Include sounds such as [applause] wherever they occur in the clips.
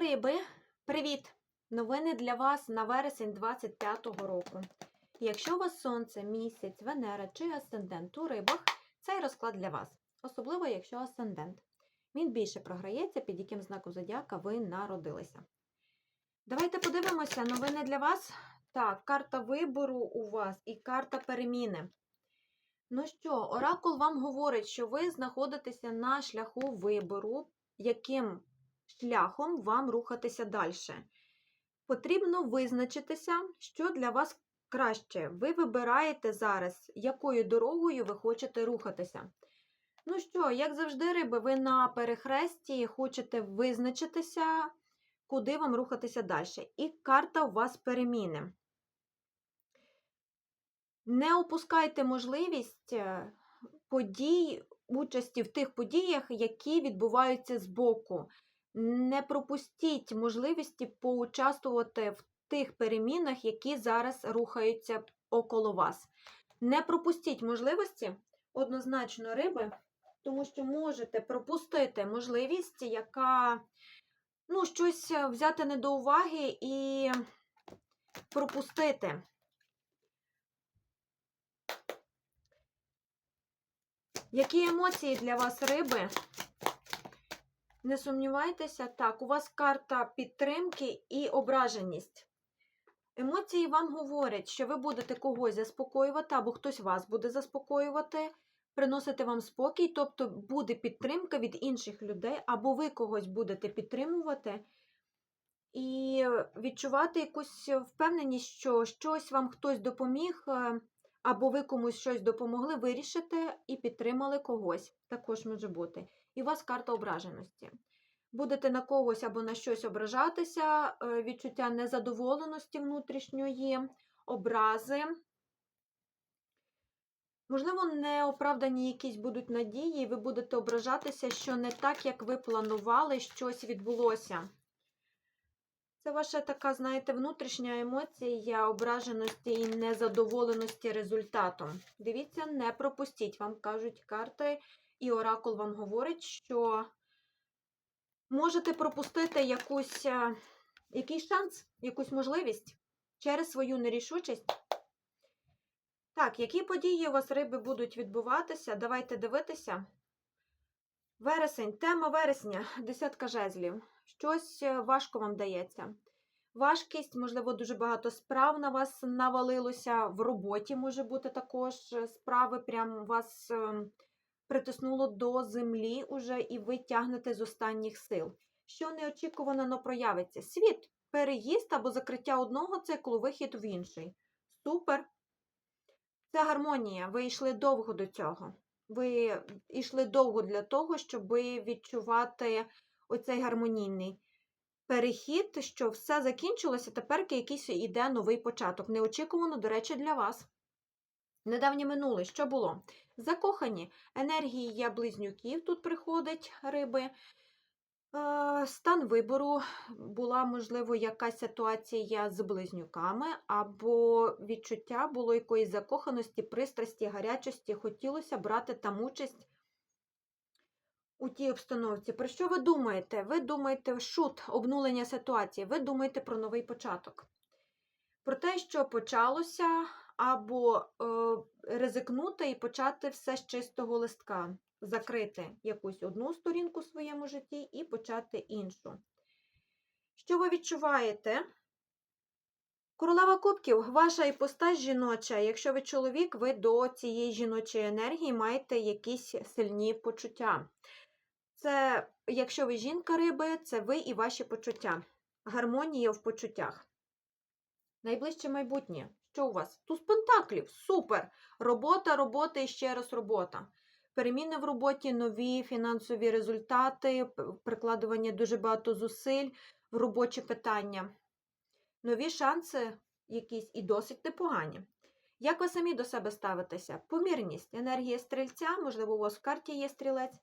Риби, привіт! Новини для вас на вересень 25-го року. Якщо у вас сонце, місяць, Венера чи асцендент у рибах, цей розклад для вас, особливо якщо асцендент. Він більше програється, під яким знаком зодіака ви народилися. Давайте подивимося новини для вас. Так, карта вибору у вас і карта переміни. Ну що, Оракул вам говорить, що ви знаходитеся на шляху вибору, яким шляхом вам рухатися далі. Потрібно визначитися, що для вас краще. Ви вибираєте зараз, якою дорогою ви хочете рухатися. Ну що, як завжди, риби, ви на перехресті хочете визначитися, куди вам рухатися далі. І карта у вас переміни. Не опускайте можливість е, подій, участі в тих подіях, які відбуваються збоку. Не пропустіть можливості поучаствувати в тих перемінах, які зараз рухаються около вас. Не пропустіть можливості однозначно риби, тому що можете пропустити можливість, яка ну, щось взяти не до уваги і пропустити. Які емоції для вас риби? Не сумнівайтеся, так, у вас карта підтримки і ображеність. Емоції вам говорять, що ви будете когось заспокоювати, або хтось вас буде заспокоювати, приносити вам спокій, тобто буде підтримка від інших людей, або ви когось будете підтримувати і відчувати якусь впевненість, що щось вам хтось допоміг, е, або ви комусь щось допомогли вирішити і підтримали когось. Також може бути. І у вас карта ображеності. Будете на когось або на щось ображатися, е, відчуття незадоволеності внутрішньої, образи. Можливо, неоправдані якісь будуть надії, і ви будете ображатися, що не так, як ви планували, щось відбулося. Це ваша така, знаєте, внутрішня емоція ображеності і незадоволеності результатом. Дивіться, не пропустіть, вам кажуть карти, і Оракул вам говорить, що можете пропустити якусь, е, якийсь шанс, якусь можливість через свою нерішучість. Так, які події у вас риби будуть відбуватися? Давайте дивитися. Вересень, тема вересня, десятка жезлів. Щось е, важко вам дається. Важкість, можливо, дуже багато справ на вас навалилося. В роботі може бути також е, справи, прям вас е, притиснуло до землі уже, і ви тягнете з останніх сил. Що неочікувано но проявиться? Світ, переїзд або закриття одного циклу, вихід в інший. Супер! Це гармонія. Ви йшли довго до цього. Ви йшли довго для того, щоб відчувати оцей гармонійний перехід, що все закінчилося, тепер якийсь іде новий початок. Неочікувано, до речі, для вас. Недавнє минуле, що було? Закохані енергія близнюків тут приходить риби. Е, Стан вибору була, можливо, якась ситуація з близнюками, або відчуття було якоїсь закоханості, пристрасті, гарячості, хотілося брати там участь у тій обстановці. Про що ви думаєте? Ви думаєте шут, обнулення ситуації, ви думаєте про новий початок. Про те, що почалося, або е, ризикнути і почати все з чистого листка, закрити якусь одну сторінку в своєму житті і почати іншу. Що ви відчуваєте? Королева кубків, ваша іпостась жіноча. Якщо ви чоловік, ви до цієї жіночої енергії маєте якісь сильні почуття. Це, якщо ви жінка риби, це ви і ваші почуття. Гармонія в почуттях. Найближче майбутнє. Що у вас? Туз пентаклів. Супер! Робота, робота і ще раз робота. Переміни в роботі, нові фінансові результати, прикладування дуже багато зусиль в робочі питання. Нові шанси якісь і досить непогані. Як ви самі до себе ставитеся? Помірність, енергія стрільця, можливо, у вас в карті є стрілець.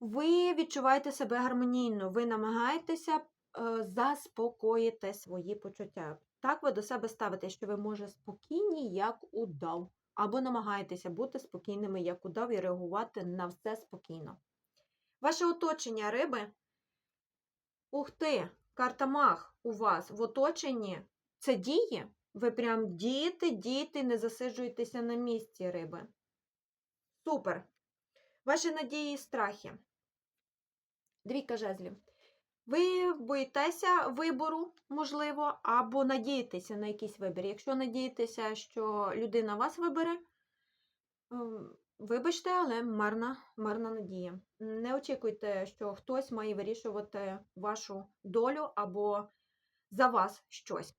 Ви відчуваєте себе гармонійно, ви намагаєтеся е, заспокоїти свої почуття. Так ви до себе ставите, що ви може спокійні, як удав, або намагаєтеся бути спокійними, як удав, і реагувати на все спокійно. Ваше оточення риби Ух ти! Карта Мах у вас в оточенні. Це діє? Ви прям дієте, дієте, не засиджуєтеся на місці, риби. Супер! Ваші надії і страхи. Двійка жезлів. Ви боїтеся вибору, можливо, або надієтеся на якийсь вибір. Якщо надієтеся, що людина вас вибере, ем, вибачте, але марна, марна надія. Не очікуйте, що хтось має вирішувати вашу долю або за вас щось.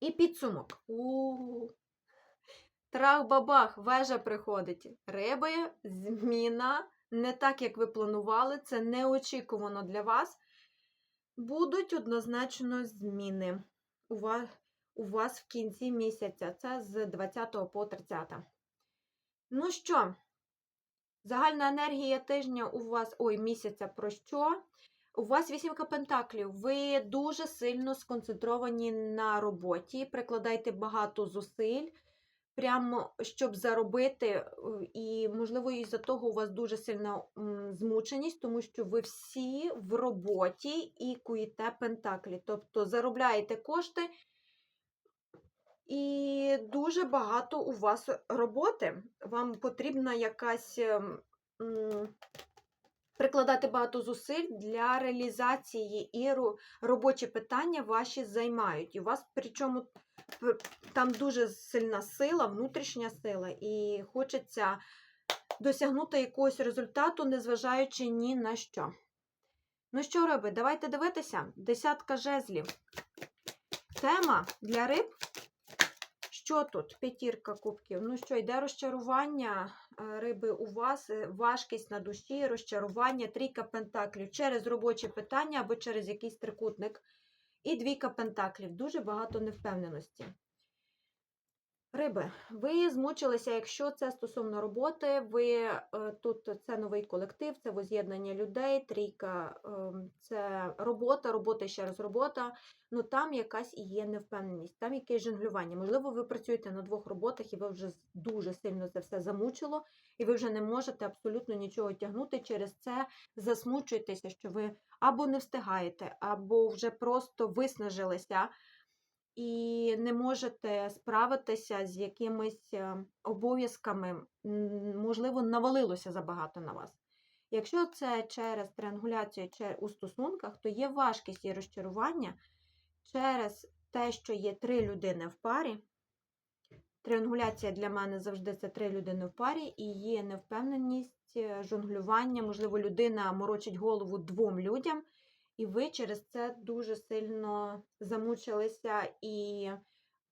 І підсумок. У Трах-бабах, вежа приходить. Риби, зміна. Не так, як ви планували, це неочікувано для вас. Будуть однозначно зміни у вас, у вас в кінці місяця. Це з 20 по 30. Ну що, загальна енергія тижня у вас, ой, місяця про що? У вас вісімка пентаклів. Ви дуже сильно сконцентровані на роботі, прикладайте багато зусиль, прямо щоб заробити, е, і, можливо, із-за того у вас дуже сильна змученість, тому що ви всі в роботі і куєте пентаклі. Тобто заробляєте кошти, і дуже багато у вас роботи. Вам потрібна якась. ем, Прикладати багато зусиль для реалізації і робочі питання ваші займають. І у вас причому там дуже сильна сила, внутрішня сила, і хочеться досягнути якогось результату, незважаючи ні на що. Ну що, риби, давайте дивитися. Десятка жезлів. Тема для риб. Що тут? П'ятірка кубків. Ну що, йде розчарування е, риби у вас, е, важкість на душі, розчарування, трійка пентаклів через робочі питання або через якийсь трикутник. І двійка пентаклів. Дуже багато невпевненості. Риби, ви змучилися, якщо це стосовно роботи, ви е, тут це новий колектив, це воз'єднання людей, трійка ем, це робота, робота ще раз робота. Ну там якась і є невпевненість, там якесь жонглювання. Можливо, ви працюєте на двох роботах, і ви вже дуже сильно це все замучило, і ви вже не можете абсолютно нічого тягнути. Через це засмучуєтеся, що ви або не встигаєте, або вже просто виснажилися і не можете справитися з якимись е, обов'язками, можливо, навалилося забагато на вас. Якщо це через триангуляцію у стосунках, то є важкість і розчарування через те, що є три людини в парі. Триангуляція для мене завжди це три людини в парі, і є невпевненість, е, жонглювання, можливо, людина морочить голову двом людям, і ви через це дуже сильно замучилися і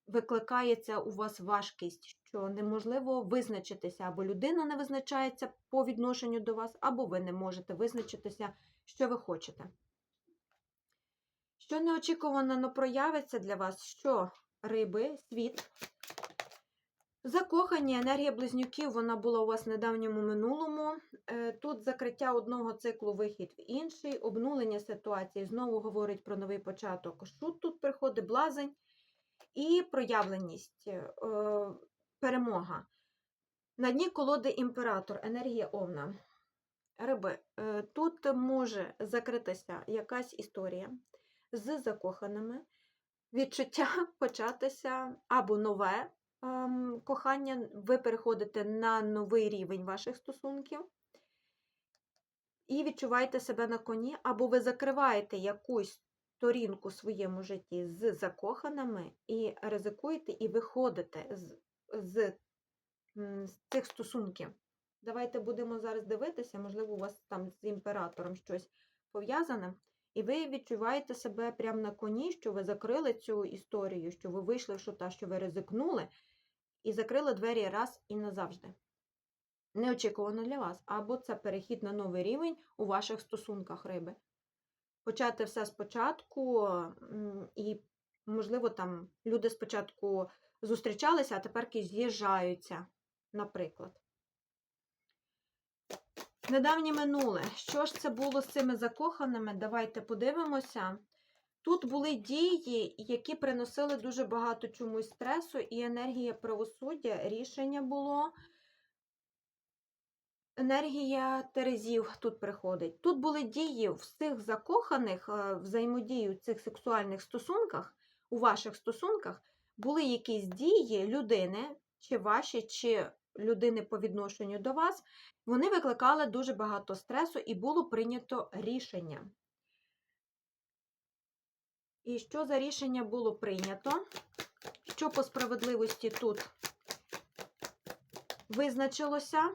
викликається у вас важкість, що неможливо визначитися, або людина не визначається по відношенню до вас, або ви не можете визначитися, що ви хочете. Що неочікувано проявиться для вас, що риби, світ, Закохані, енергія близнюків, вона була у вас в недавньому минулому. Е, Тут закриття одного циклу, вихід в інший, обнулення ситуації знову говорить про новий початок. Шут тут приходить, блазень і проявленість, е, перемога. На дні колоди імператор, енергія овна. Риби, е, тут може закритися якась історія з закоханими, відчуття початися або нове кохання, ви переходите на новий рівень ваших стосунків і відчуваєте себе на коні, або ви закриваєте якусь сторінку в своєму житті з закоханими і ризикуєте, і виходите з, з, з цих стосунків. Давайте будемо зараз дивитися, можливо, у вас там з імператором щось пов'язане. І ви відчуваєте себе прямо на коні, що ви закрили цю історію, що ви вийшли в шута, що ви ризикнули, і закрили двері раз і назавжди. Неочікувано для вас. Або це перехід на новий рівень у ваших стосунках риби. Почати все спочатку, і, можливо, там люди спочатку зустрічалися, а тепер з'їжджаються, наприклад. Недавнє минуле. Що ж це було з цими закоханими? Давайте подивимося. Тут були дії, які приносили дуже багато чомусь стресу і енергія правосуддя. Рішення було енергія Терезів тут приходить. Тут були дії в цих закоханих е, взаємодії в цих сексуальних стосунках, у ваших стосунках, були якісь дії людини, чи ваші, чи людини по відношенню до вас, вони викликали дуже багато стресу і було прийнято рішення. І що за рішення було прийнято? Що по справедливості тут визначилося?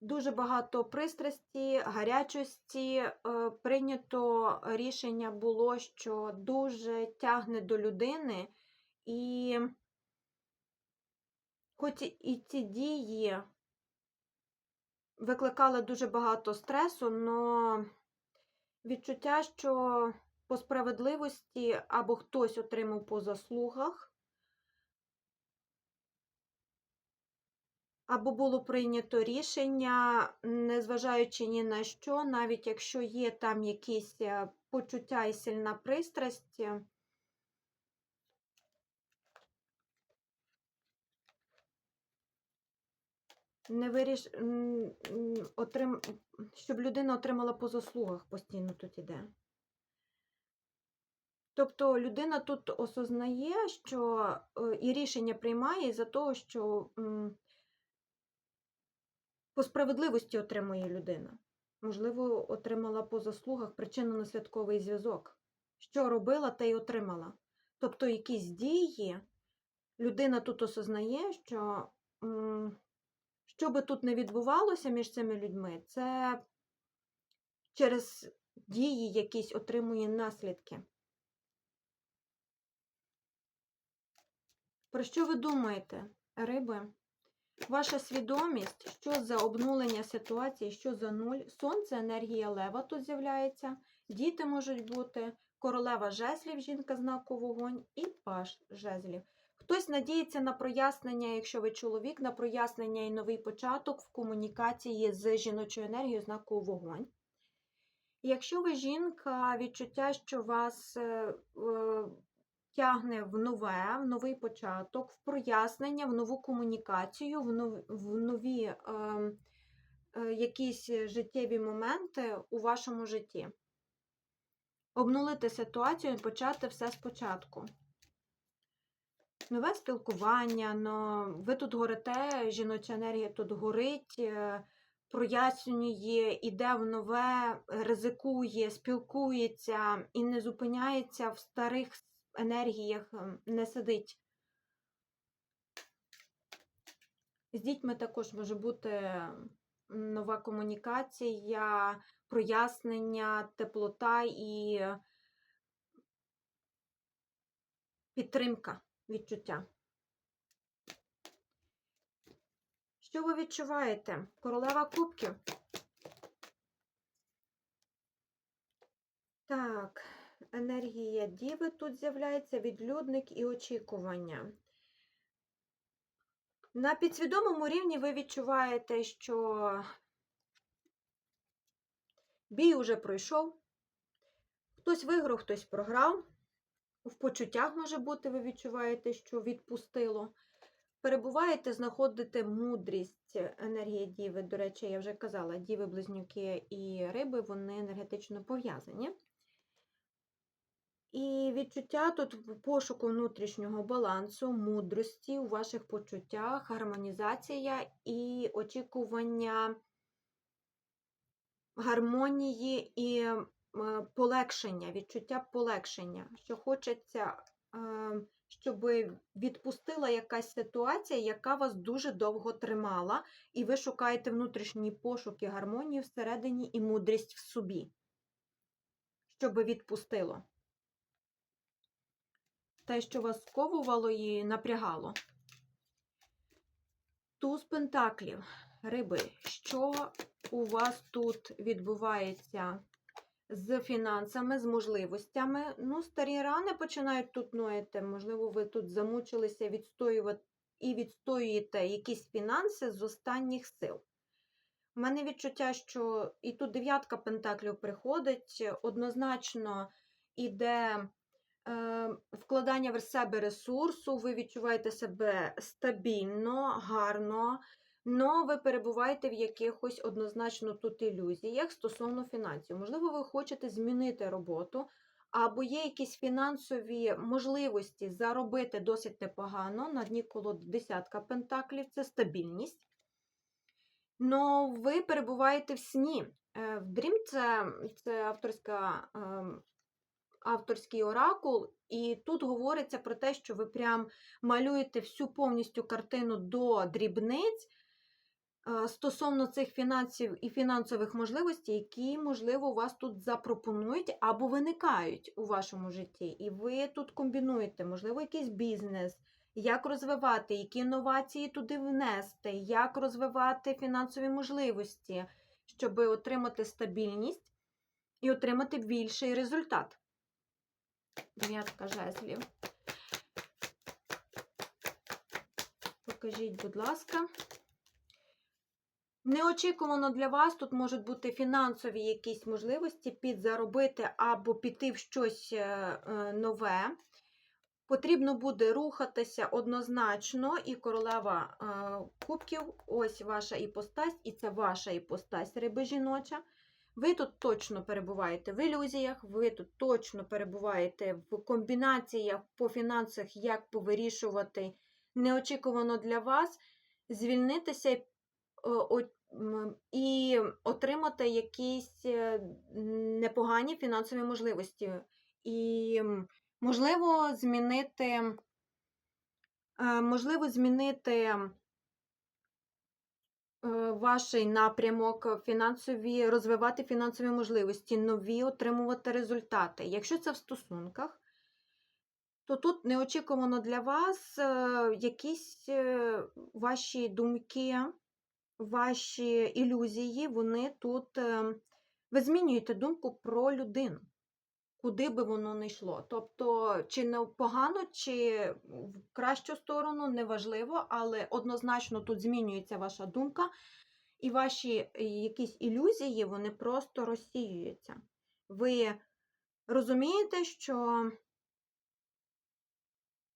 Дуже багато пристрасті, гарячості. Е, Прийнято рішення було, що дуже тягне до людини, і хоч і- ці дії викликали дуже багато стресу, але відчуття, що по справедливості або хтось отримав по заслугах, або було прийнято рішення, незважаючи ні на що, навіть якщо є там якісь е, почуття і сильна пристрасть. Не виріш... отрим... щоб людина отримала по заслугах постійно тут іде. Тобто людина тут осознає, що е, і рішення приймає за того, що по справедливості отримує людина. Можливо, отримала по заслугах причинно-наслідковий зв'язок. Що робила, те й отримала. Тобто якісь дії людина тут осознає, що що би тут не відбувалося між цими людьми, це через дії якісь отримує наслідки. Про що ви думаєте, риби? Ваша свідомість, що за обнулення ситуації, що за нуль. Сонце, енергія лева тут з'являється, діти можуть бути, королева жезлів, жінка знаку вогонь і паш жезлів. Хтось надіється на прояснення, якщо ви чоловік, на прояснення і новий початок в комунікації з жіночою енергією знаку вогонь. Якщо ви жінка, відчуття, що вас е, тягне в нове, в новий початок, в прояснення, в нову комунікацію, в нові, в нові е, е, якісь життєві моменти у вашому житті. Обнулити ситуацію і почати все спочатку. Нове спілкування, но ви тут горите, жіноча енергія тут горить, е, прояснює, іде в нове, ризикує, спілкується і не зупиняється в старих енергіях, не сидить. З дітьми також може бути нова комунікація, прояснення, теплота і підтримка відчуття. Що ви відчуваєте? Королева кубків. Так, енергія діви тут з'являється, відлюдник і очікування. На підсвідомому рівні ви відчуваєте, що бій уже пройшов, хтось виграв, хтось програв. В почуттях може бути, ви відчуваєте, що відпустило. Перебуваєте, знаходите мудрість енергії Діви. До речі, я вже казала, Діви, близнюки і риби, вони енергетично пов'язані. І відчуття тут пошуку внутрішнього балансу, мудрості у ваших почуттях, гармонізація і очікування гармонії і е, полегшення, відчуття полегшення, що хочеться, е, щоб відпустила якась ситуація, яка вас дуже довго тримала, і ви шукаєте внутрішні пошуки гармонії всередині і мудрість в собі, щоб відпустило. Те, що вас сковувало і напрягало. Туз пентаклів, риби, що у вас тут відбувається з фінансами, з можливостями? Ну, старі рани починають тут ноїти. Можливо, ви тут замучилися відстоювати і відстоюєте якісь фінанси з останніх сил. У мене відчуття, що і тут дев'ятка пентаклів приходить, однозначно іде е, вкладання в себе ресурсу, ви відчуваєте себе стабільно, гарно, Но ви перебуваєте в якихось однозначно тут ілюзіях стосовно фінансів. Можливо, ви хочете змінити роботу, або є якісь фінансові можливості заробити досить непогано. На дні коло десятка пентаклів це стабільність. Но ви перебуваєте в сні. Е, В Дрім це, це авторська, ем, авторський оракул, і тут говориться про те, що ви прям малюєте всю повністю картину до дрібниць е, стосовно цих фінансів і фінансових можливостей, які, можливо, у вас тут запропонують або виникають у вашому житті. І ви тут комбінуєте, можливо, якийсь бізнес, як розвивати, які інновації туди внести, як розвивати фінансові можливості, щоб отримати стабільність і отримати більший результат. Дев'ятка жезлів. Покажіть, будь ласка. Неочікувано для вас тут можуть бути фінансові якісь можливості підзаробити або піти в щось е, е, нове. Потрібно буде рухатися однозначно, і королева е, кубків, ось ваша іпостась, і це ваша іпостась, риби жіноча. Ви тут точно перебуваєте в ілюзіях, ви тут точно перебуваєте в комбінаціях по фінансах, як повирішувати неочікувано для вас, звільнитися і отримати якісь е, непогані фінансові можливості. І можливо змінити, е, можливо, змінити е, ваш напрямок, фінансові, розвивати фінансові можливості, нові отримувати результати. Якщо це в стосунках, то тут неочікувано для вас якісь ваші думки, ваші ілюзії, вони тут е, ви змінюєте думку про людину, куди би воно не йшло. Тобто, чи не погано, чи в кращу сторону, неважливо, але однозначно тут змінюється ваша думка, і ваші е, якісь ілюзії, вони просто розсіюються. Ви розумієте, що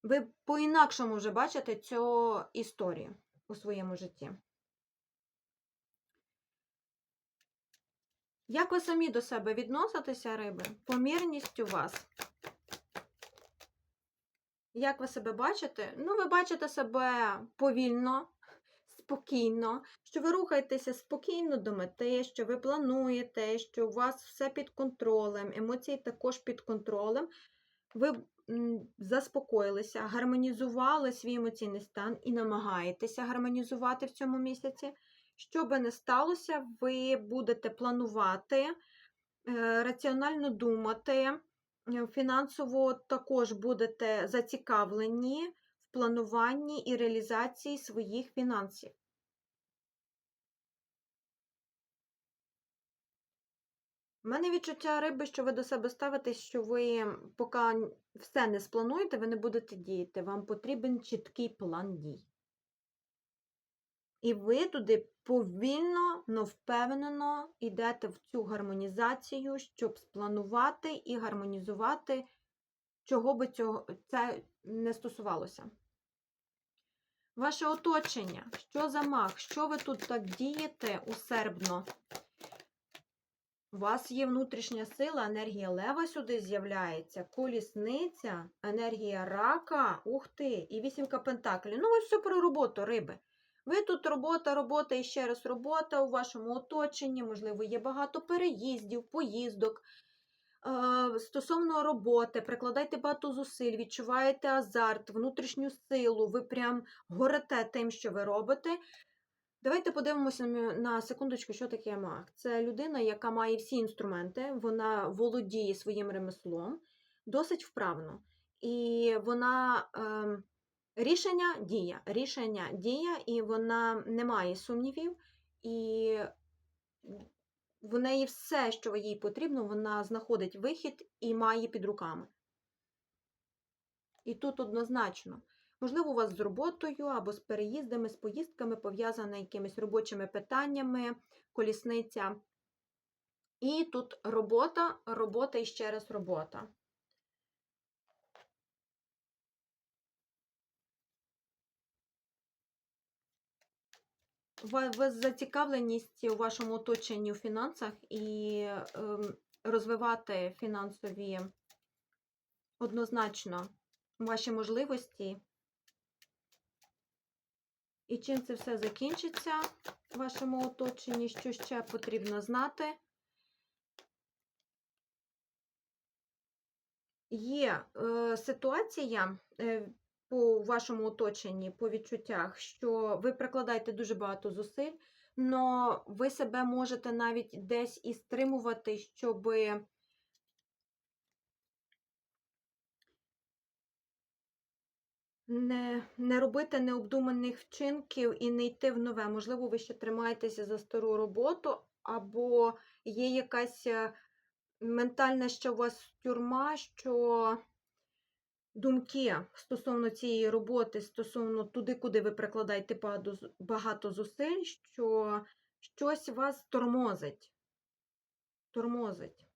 ви по-інакшому вже бачите цю історію у своєму житті. Як ви самі до себе відноситеся, риби? Помірність у вас. Як ви себе бачите? Ну, ви бачите себе повільно, спокійно, що ви рухаєтеся спокійно до мети, що ви плануєте, що у вас все під контролем, емоції також під контролем. Ви заспокоїлися, гармонізували свій емоційний стан і намагаєтеся гармонізувати в цьому місяці. Що би не сталося, ви будете планувати, е, раціонально думати, е, фінансово також будете зацікавлені в плануванні і реалізації своїх фінансів. У мене відчуття риби, що ви до себе ставитесь, що ви поки все не сплануєте, ви не будете діяти. Вам потрібен чіткий план дій. І ви туди повільно, но впевнено йдете в цю гармонізацію, щоб спланувати і гармонізувати, чого би цього, це не стосувалося. Ваше оточення, що за мах, що ви тут так дієте усербно? У вас є внутрішня сила, енергія лева сюди з'являється, колісниця, енергія рака, ух ти, і вісімка пентаклів. Ну, ось все про роботу, риби. Ви тут робота, робота і ще раз робота у вашому оточенні, можливо, є багато переїздів, поїздок. Е, Стосовно роботи, прикладайте багато зусиль, відчуваєте азарт, внутрішню силу, ви прям горите тим, що ви робите. Давайте подивимося на секундочку, що таке маг. Це людина, яка має всі інструменти, вона володіє своїм ремеслом досить вправно. І вона е, рішення дія, рішення дія, і вона не має сумнівів, і в неї все, що їй потрібно, вона знаходить вихід і має під руками. І тут однозначно. Можливо, у вас з роботою або з переїздами, з поїздками пов'язана якимись робочими питаннями, колісниця. І тут робота, робота і ще раз робота. Зацікавленість у вашому оточенні у фінансах і ем, розвивати фінансові однозначно ваші можливості. І чим це все закінчиться в вашому оточенні, що ще потрібно знати. Є е, ситуація е, по вашому оточенні, по відчуттях, що ви прикладаєте дуже багато зусиль, але ви себе можете навіть десь і стримувати, щоб не, не робити необдуманих вчинків і не йти в нове. Можливо, ви ще тримаєтеся за стару роботу, або є якась е, ментальна ще у вас тюрма, що думки стосовно цієї роботи, стосовно туди, куди ви прикладаєте багато зусиль, що щось вас тормозить. Тормозить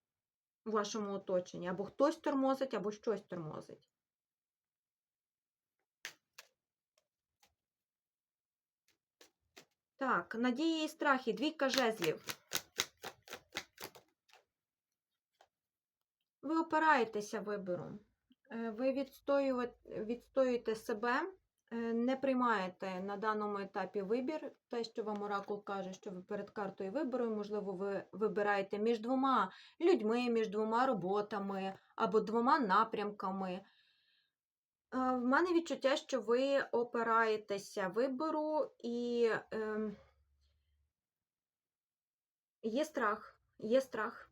у вашому оточенні. Або хтось тормозить, або щось тормозить. Так, надії і страхи, двійка жезлів. Ви опираєтеся вибором. Е, Ви відстоює- відстоюєте себе, е, не приймаєте на даному етапі вибір. Те, що вам оракул каже, що ви перед картою вибору, можливо, ви вибираєте між двома людьми, між двома роботами або двома напрямками. Е, В мене відчуття, що ви опираєтеся вибору і ем, є страх, є страх.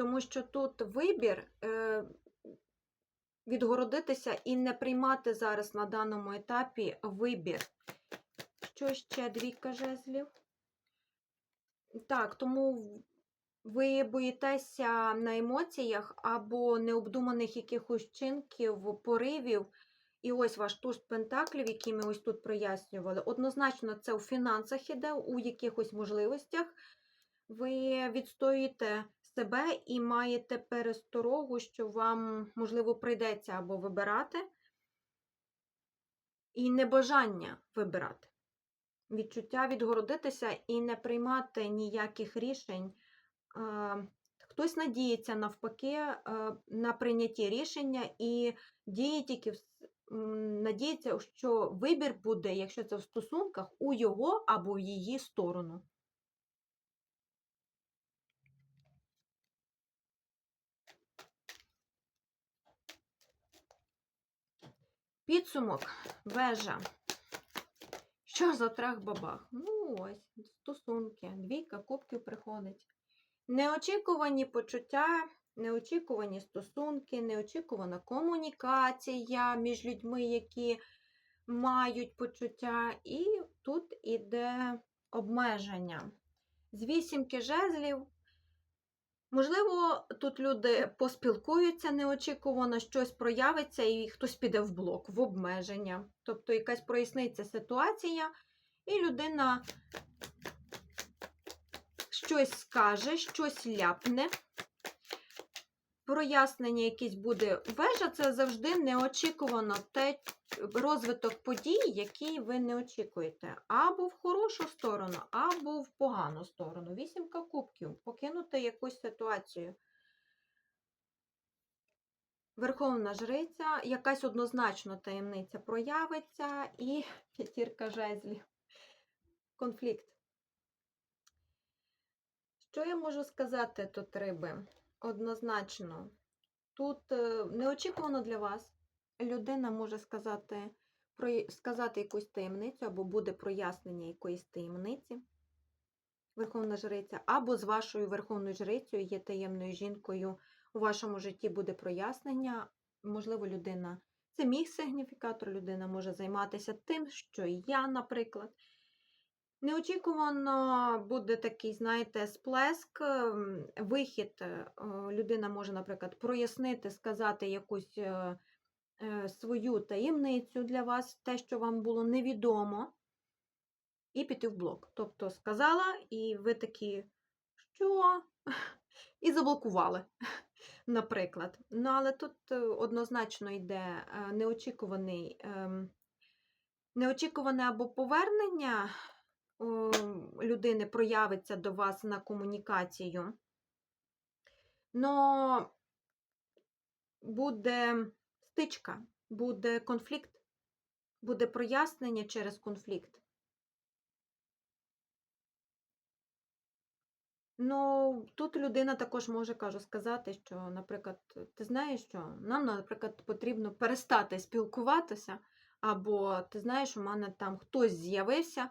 Тому що тут вибір е, відгородитися і не приймати зараз на даному етапі вибір. Що ще двійка жезлів? Так, тому ви боїтеся на емоціях або необдуманих якихось вчинків, поривів. І ось ваш туз пентаклів, який ми ось тут прояснювали. Однозначно, це у фінансах іде, у якихось можливостях. Ви відстоюєте себе і маєте пересторогу, що вам, можливо, прийдеться або вибирати, і небажання вибирати. Відчуття відгородитися і не приймати ніяких рішень. Хтось надіється навпаки е, на прийняті рішення і діє тільки надіється, що вибір буде, якщо це в стосунках, у його або в її сторону. Підсумок, вежа. Що за трах бабах? Ну ось, стосунки, двійка кубків приходить. Неочікувані почуття, неочікувані стосунки, неочікувана комунікація між людьми, які мають почуття, і тут іде обмеження. З вісімки жезлів. Можливо, тут люди поспілкуються неочікувано, щось проявиться, і хтось піде в блок, в обмеження. Тобто якась проясниться ситуація, і людина щось скаже, щось ляпне. Прояснення якесь буде вежа, це завжди неочікувано те розвиток подій, який ви не очікуєте. Або в хорошу сторону, або в погану сторону. Вісімка кубків. Покинути якусь ситуацію. Верховна жриця, якась однозначно таємниця проявиться, і п'ятірка жезлів. Конфлікт. Що я можу сказати тут, риби? Однозначно. Тут е, неочікувано для вас людина може сказати, про, сказати якусь таємницю, або буде прояснення якоїсь таємниці. Верховна жриця, або з вашою верховною жрицею є таємною жінкою у вашому житті буде прояснення. Можливо, людина, це мій сигніфікатор, людина може займатися тим, що я, наприклад. Неочікувано буде такий, знаєте, сплеск, ем, вихід. е, Людина може, наприклад, прояснити, сказати якусь е, свою таємницю для вас, те, що вам було невідомо, і піти в блок. Тобто сказала, і ви такі, що? [laughs] І заблокували, [laughs] наприклад. Ну, але тут е, однозначно йде е, неочікуваний ем, неочікуване або повернення людини проявиться до вас на комунікацію. Но буде стичка, буде конфлікт, буде прояснення через конфлікт. Ну, тут людина також може, кажу, сказати, що, наприклад, ти знаєш, що нам, наприклад, потрібно перестати спілкуватися, або ти знаєш, у мене там хтось з'явився,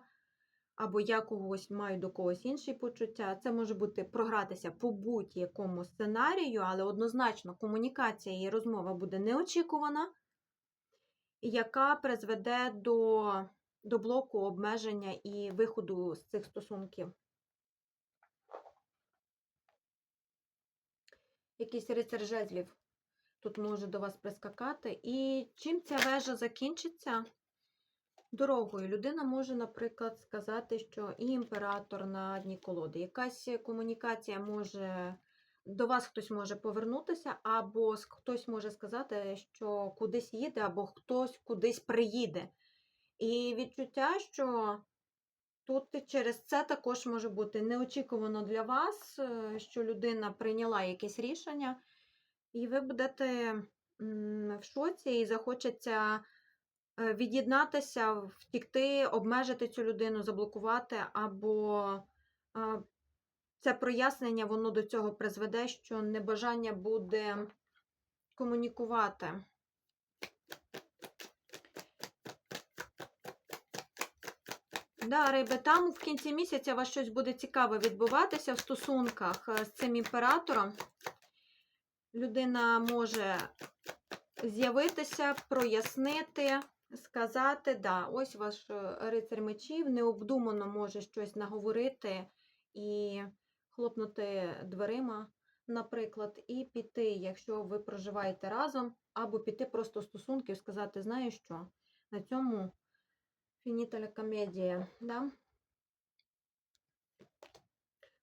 або я когось маю до когось інші почуття. Це може бути програтися по будь-якому сценарію, але однозначно комунікація і розмова буде неочікувана, яка призведе до, до блоку обмеження і виходу з цих стосунків. Якийсь рицар жезлів тут може до вас прискакати. І чим ця вежа закінчиться? Дорогою. Людина може, наприклад, сказати, що і імператор на дні колоди. Якась комунікація може, до вас хтось може повернутися, або хтось може сказати, що кудись їде, або хтось кудись приїде. І відчуття, що тут через це також може бути неочікувано для вас, е, що людина прийняла якесь рішення, і ви будете в шоці і захочеться від'єднатися, втікти, обмежити цю людину, заблокувати, або е, це прояснення воно до цього призведе, що небажання буде комунікувати. Да, риби, там в кінці місяця у вас щось буде цікаве відбуватися в стосунках е, з цим імператором. Людина може з'явитися, прояснити, сказати, да, ось ваш е, рицар мечів, необдумано може щось наговорити і хлопнути дверима, наприклад, і піти, якщо ви проживаєте разом, або піти просто в стосунки і сказати, знаєш що, на цьому фініталя комедія, да?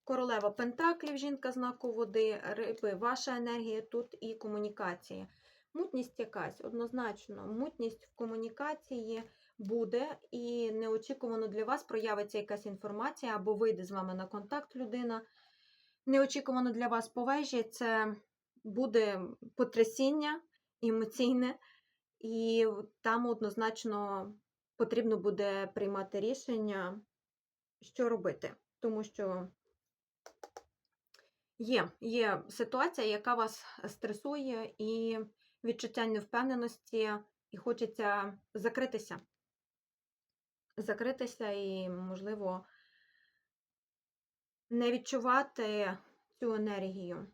Королева Пентаклів, жінка знаку води, риби, ваша енергія тут і комунікація. Мутність якась, однозначно, мутність в комунікації буде, і неочікувано для вас проявиться якась інформація, або вийде з вами на контакт людина. Неочікувано для вас по вежі це буде потрясіння емоційне, і там однозначно потрібно буде приймати рішення, що робити. Тому що є, є ситуація, яка вас стресує, і відчуття невпевненості, і хочеться закритися. Закритися і, можливо, не відчувати цю енергію.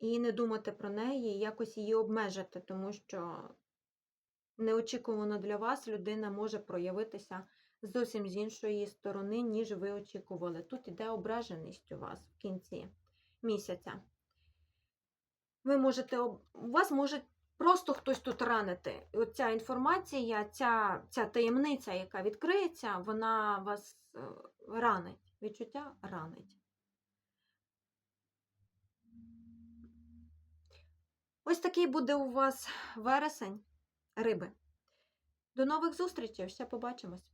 І не думати про неї, і якось її обмежити, тому що неочікувано для вас людина може проявитися зовсім з іншої сторони, ніж ви очікували. Тут іде ображеність у вас в кінці місяця. Ви можете, у вас може просто хтось тут ранити. І оця інформація, ця, ця таємниця, яка відкриється, вона вас е, ранить. Відчуття ранить. Ось такий буде у вас вересень риби. До нових зустрічей, ще побачимось!